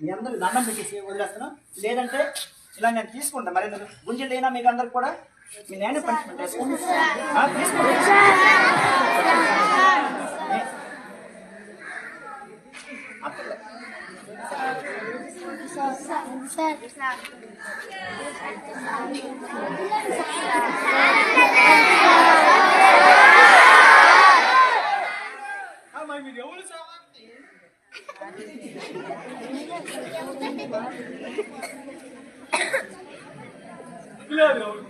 మీ అందరూ దండం పెట్టేసి వదిలేస్తాను లేదంటే ఇలా నేను తీసుకుంటాను మరి గుంజలు అయినా మీకు అందరికి కూడా? మీ నేను పనిష్మెంట్ వేసుకోండి ఆ, తీసుకోండి Claro.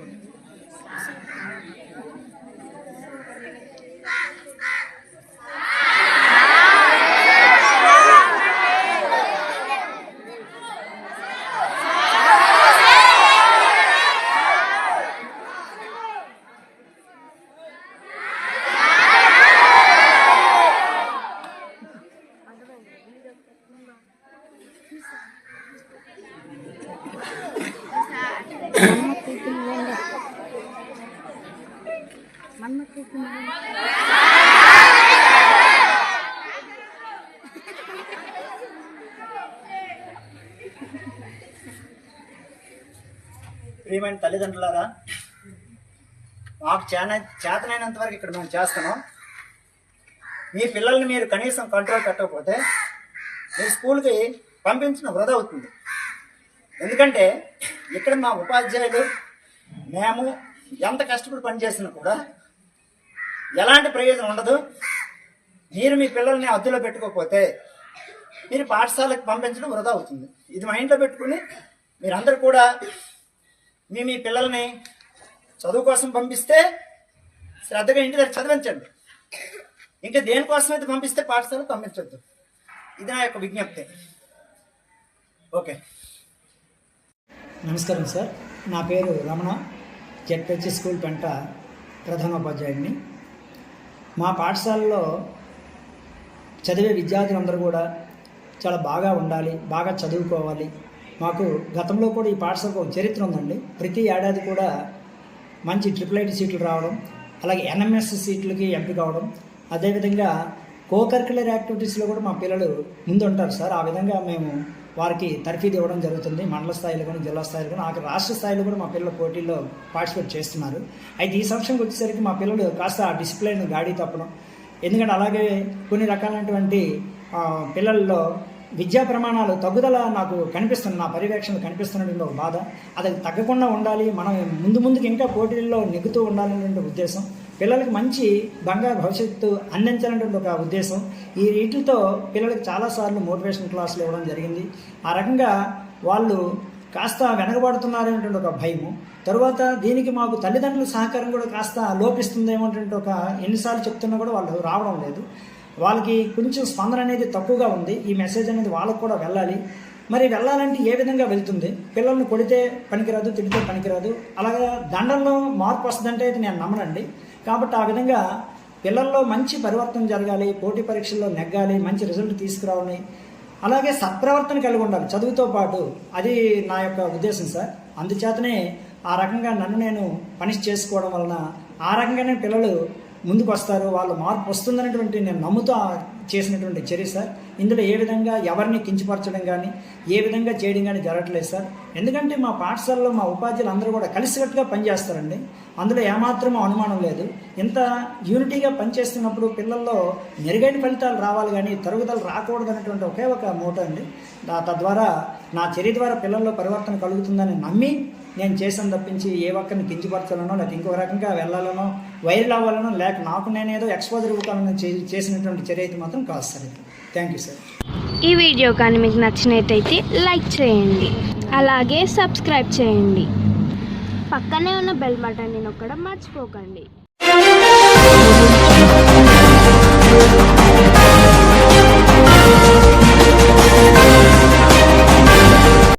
ప్రియమైన తల్లిదండ్రులారా మాకు చేన చేతనైనంత వరకు ఇక్కడ మేము చేస్తున్నాం. మీ పిల్లల్ని మీరు కనీసం కంట్రోల్ పెట్టకపోతే మీ స్కూల్కి పంపించిన వృధా అవుతుంది. ఎందుకంటే ఇక్కడ మా ఉపాధ్యాయులు మేము ఎంత కష్టపడి పనిచేసినా కూడా ఎలాంటి ప్రయోజనం ఉండదు. మీరు మీ పిల్లల్ని అద్దులో పెట్టుకోకపోతే మీరు పాఠశాలకు పంపించడం వృధా అవుతుంది. ఇది మైండ్లో పెట్టుకుని మీరందరూ కూడా మీ మీ పిల్లల్ని చదువు కోసం పంపిస్తే శ్రద్ధగా ఇంటి దగ్గర చదివించండి. ఇంకా దేనికోసం అయితే పంపిస్తే పాఠశాలకు పంపించొద్దు. ఇది నా యొక్క విజ్ఞప్తి. ఓకే. నమస్కారం సార్. నా పేరు రమణ. జెడ్పెచ్చి స్కూల్ పెంట ప్రధానోపాధ్యాయుడిని. మా పాఠశాలలో చదివే విద్యార్థులందరూ కూడా చాలా బాగా ఉండాలి బాగా చదువుకోవాలి. మాకు గతంలో కూడా ఈ పాఠశాలకు ఒక చరిత్ర ఉందండి. ప్రతి ఏడాది కూడా మంచి ట్రిపుల్ ఐటీ సీట్లు రావడం అలాగే ఎన్ఎంఎస్ సీట్లకి ఎంపిక అవడం అదేవిధంగా కో కరికులర్ యాక్టివిటీస్లో కూడా మా పిల్లలు ముందుంటారు సార్. ఆ విధంగా మేము వారికి తర్ఫీదు ఇవ్వడం జరుగుతుంది. మండల స్థాయిలో కానీ జిల్లా స్థాయిలో కానీ ఆఖరి రాష్ట్ర స్థాయిలో కూడా మా పిల్లలు పోటీల్లో పార్టిసిపేట్ చేస్తున్నారు. అయితే ఈ సంవత్సరంకి వచ్చేసరికి మా పిల్లలు కాస్త ఆ డిసిప్లైన్ గాడి తప్పడం. ఎందుకంటే అలాగే కొన్ని రకాలైనటువంటి పిల్లల్లో విద్యా ప్రమాణాలు తగ్గుదల నాకు కనిపిస్తుంది నా పర్యవేక్షణ కనిపిస్తున్నటువంటి ఒక బాధ. అది తగ్గకుండా ఉండాలి మనం ముందు ముందుకు ఇంకా పోటీల్లో నెగ్గుతూ ఉండాలనేటువంటి ఉద్దేశం. పిల్లలకి మంచి బంగారు భవిష్యత్తు అందించాలనేటువంటి ఒక ఉద్దేశం. ఈ వీటితో పిల్లలకు చాలాసార్లు మోటివేషన్ క్లాసులు ఇవ్వడం జరిగింది. ఆ రకంగా వాళ్ళు కాస్త వెనకబడుతున్నారనేటువంటి ఒక భయము. తరువాత దీనికి మాకు తల్లిదండ్రుల సహకారం కూడా కాస్త లోపిస్తుందేమో ఒక ఎన్నిసార్లు చెప్తున్నా కూడా వాళ్ళు రావడం లేదు. వాళ్ళకి కొంచెం స్పందన అనేది తక్కువగా ఉంది. ఈ మెసేజ్ అనేది వాళ్ళకు కూడా వెళ్ళాలి. మరి వెళ్ళాలంటే ఏ విధంగా వెళ్తుంది? పిల్లల్ని కొడితే పనికిరాదు తిడితే పనికిరాదు. అలాగా దండంలో మార్పు వస్తుందంటే అయితే నేను నమ్మనండి. కాబట్టి ఆ విధంగా పిల్లల్లో మంచి పరివర్తన జరగాలి పోటీ పరీక్షల్లో నెగ్గాలి మంచి రిజల్ట్ తీసుకురావాలి. అలాగే సత్ప్రవర్తన కలిగి ఉండాలి. చదువుతో పాటు అది నా యొక్క ఉద్దేశం సార్. అందుచేతనే ఆ రకంగా నన్ను నేను పనిష్ చేసుకోవడం వలన ఆ రకంగానే పిల్లలు ముందుకు వస్తారు వాళ్ళు మార్పు వస్తుందనేటువంటి నేను నమ్ముతూ చేసినటువంటి చర్య సార్. ఇందులో ఏ విధంగా ఎవరిని కించపరచడం కానీ ఏ విధంగా చేయడం కానీ జరగట్లేదు సార్. ఎందుకంటే మా పాఠశాలలో మా ఉపాధ్యాయులు అందరూ కూడా కలిసికట్టుగా పనిచేస్తారండి. అందులో ఏమాత్రం అనుమానం లేదు. ఇంత యూనిటీగా పనిచేస్తున్నప్పుడు పిల్లల్లో మెరుగైన ఫలితాలు రావాలి కానీ తరుగుదల రాకూడదు అనేటువంటి ఒకే ఒక మూట అండి. దా- తద్వారా నా చర్య ద్వారా పిల్లల్లో పరివర్తన కలుగుతుందని నమ్మి నేను చేసాను తప్పించి ఏ ఒక్కరిని కించపరచాలనో లేకపోతే ఇంకొక రకంగా వెళ్ళాలనో వైరల్ అవ్వాలనో లేక నాకు నేనేదో ఎక్స్పోజర్ ఇవ్వాలని చేసినటువంటి చర్య అయితే మాత్రం కాదు సార్ థ్యాంక్ యూ సార్ ఈ వీడియో కానీ మీకు నచ్చినట్టయితే లైక్ చేయండి. అలాగే సబ్స్క్రైబ్ చేయండి. పక్కనే ఉన్న బెల్ బటన్ నేను ఒక్కడ మర్చిపోకండి.